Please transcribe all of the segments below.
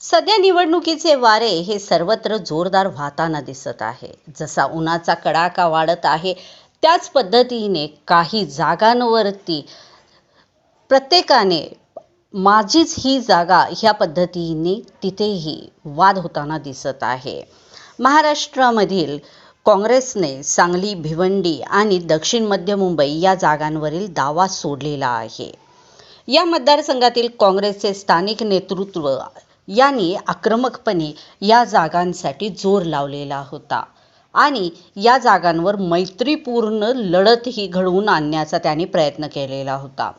सध्या निवडणुकीचे वारे हे सर्वत्र जोरदार वाहताना दिसत आहे. जसा उन्हाचा कडाका वाढत आहे त्याच पद्धतीने काही जागांवरती प्रत्येकाने माझीच ही जागा ह्या पद्धतीने तिथेही वाद होताना दिसत आहे. महाराष्ट्रामधील काँग्रेसने सांगली भिवंडी आणि दक्षिण मध्य मुंबई या जागांवरील दावा सोडलेला आहे. या मतदारसंघातील काँग्रेसचे स्थानिक नेतृत्व यांनी आक्रमकपणे या जागांसाठी जोर लावलेला होता. आणि या जागांवर मैत्रीपूर्ण लढतही घडवून आणण्याचा त्यांनी प्रयत्न केलेला होता.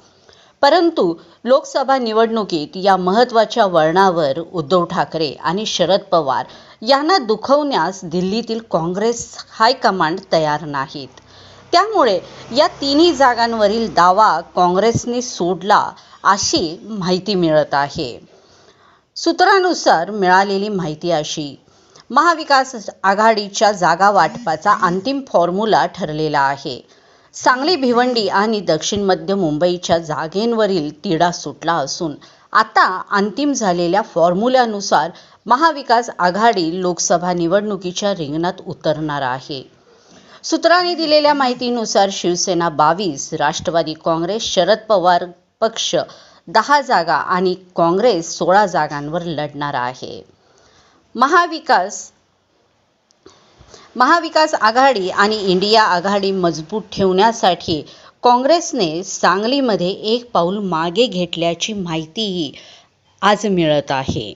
परंतु लोकसभा निवडणुकीत या महत्त्वाच्या वळणावर उद्धव ठाकरे आणि शरद पवार यांना दुखवण्यास दिल्लीतील काँग्रेस हायकमांड तयार नाहीत. त्यामुळे या तिन्ही जागांवरील दावा काँग्रेसने सोडला अशी माहिती मिळत आहे. सूत्रानुसार मिळालेली माहिती अशी. महाविकास आघाडीच्या जागा वाटपाचा अंतिम फॉर्म्युला ठरलेला आहे. सांगली भिवंडी आणि दक्षिण मध्य मुंबईच्या जागेंवरील तिढा सुटला असून आता अंतिम झालेल्या फॉर्म्युल्यानुसार महाविकास आघाडी लोकसभा निवडणुकीच्या रिंगणात उतरणार आहे. सूत्रांनी दिलेल्या माहितीनुसार शिवसेना बावीस राष्ट्रवादी काँग्रेस शरद पवार पक्ष दहा जागा आणि काँग्रेस सोळा जागांवर लढणार आहे. महाविकास महाविकास आघाडी आणि इंडिया आघाडी मजबूत ठेवण्यासाठी काँग्रेसने सांगलीमध्ये एक पाऊल मागे घेतल्याची माहितीही आज मिळत आहे.